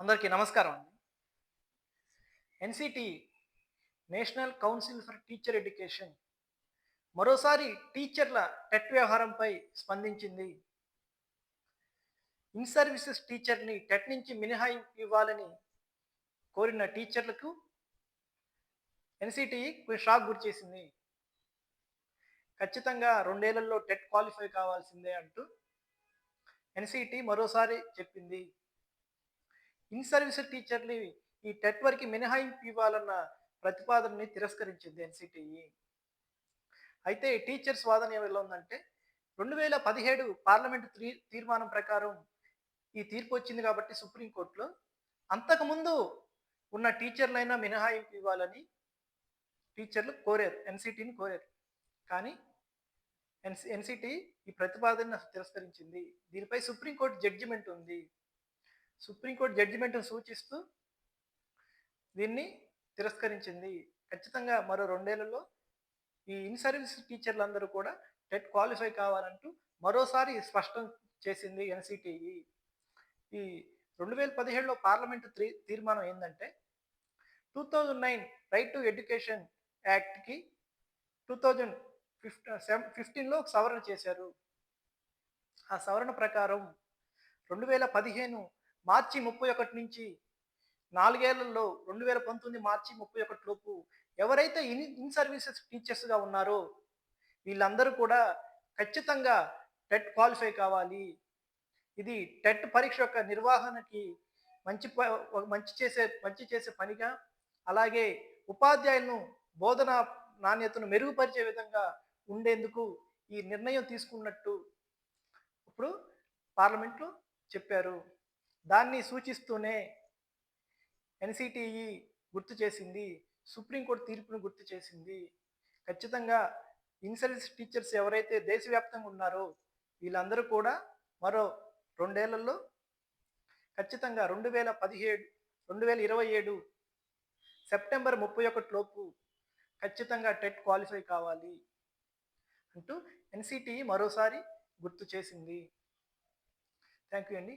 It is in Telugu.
అందరికీ నమస్కారం అండి. NCT national council for teacher education మరోసారి టీచర్ల టెట్ వ్యవహారంపై స్పందించింది. ఇన్ సర్వీసెస్ టీచర్ని టెట్ నుంచి మినహాయింపు ఇవ్వాలని కోరిన టీచర్లకు ఎన్సిటి షాక్ గురి చేసింది. ఖచ్చితంగా రెండేళ్ళలో టెట్ క్వాలిఫై కావాల్సిందే అంటూ ఎన్సిటి మరోసారి చెప్పింది. ఇన్ సర్వీస్ టీచర్లు ఈ టెట్ వరకు మినహాయింపు ఇవ్వాలన్న ప్రతిపాదనని తిరస్కరించింది ఎన్సిటిఈ. అయితే టీచర్స్ వాదన ఎలా ఉందంటే రెండు వేల పదిహేడు పార్లమెంటు తీ తీర్మానం ప్రకారం ఈ తీర్పు వచ్చింది కాబట్టి సుప్రీంకోర్టులో అంతకుముందు ఉన్న టీచర్లైనా మినహాయింపు ఇవ్వాలని టీచర్లు కోరారు ఎన్సిటిని కోరారు. కానీ ఎన్సి ఎన్సిటి ఈ ప్రతిపాదన తిరస్కరించింది. దీనిపై సుప్రీంకోర్టు జడ్జిమెంట్ ఉంది. సుప్రీంకోర్టు జడ్జిమెంట్ను సూచిస్తూ దీన్ని తిరస్కరించింది. ఖచ్చితంగా మరో రెండేళ్ళలో ఈ ఇన్ సర్వీస్ టీచర్లందరూ కూడా టెట్ క్వాలిఫై కావాలంటూ మరోసారి స్పష్టం చేసింది ఎన్సిటిఈ. ఈ రెండు వేల పదిహేడులో పార్లమెంటు తీర్మానం ఏంటంటే two thousand nine right to education యాక్ట్కి two thousand fifty seven ఫిఫ్టీన్లో సవరణ చేశారు. ఆ సవరణ ప్రకారం రెండు వేల పదిహేను మార్చి ముప్పై ఒకటి నుంచి నాలుగేళ్ళలో రెండు వేల పంతొమ్మిది మార్చి ముప్పై ఒకటి లోపు ఎవరైతే ఇన్ ఇన్ సర్వీసెస్ టీచర్స్గా ఉన్నారో వీళ్ళందరూ కూడా ఖచ్చితంగా టెట్ క్వాలిఫై కావాలి. ఇది టెట్ పరీక్ష యొక్క నిర్వహణకి మంచి మంచి చేసే మంచి చేసే పనిగా అలాగే ఉపాధ్యాయులను బోధన నాణ్యతను మెరుగుపరిచే విధంగా ఉండేందుకు ఈ నిర్ణయం తీసుకున్నట్టు ఇప్పుడు పార్లమెంట్లో చెప్పారు. దాన్ని సూచిస్తూనే ఎన్సిటిఈ గుర్తు చేసింది సుప్రీంకోర్టు తీర్పును గుర్తు చేసింది. ఖచ్చితంగా ఇన్సల్స్ టీచర్స్ ఎవరైతే దేశవ్యాప్తంగా ఉన్నారో వీళ్ళందరూ కూడా మరో రెండేళ్ళలో ఖచ్చితంగా రెండు వేల పదిహేడు రెండు వేల ఇరవై ఏడు సెప్టెంబర్ ముప్పై ఒకటిలోపు ఖచ్చితంగా టెట్ క్వాలిఫై కావాలి అంటూ ఎన్సిటిఈ మరోసారి గుర్తు చేసింది. థ్యాంక్ యూ అండి.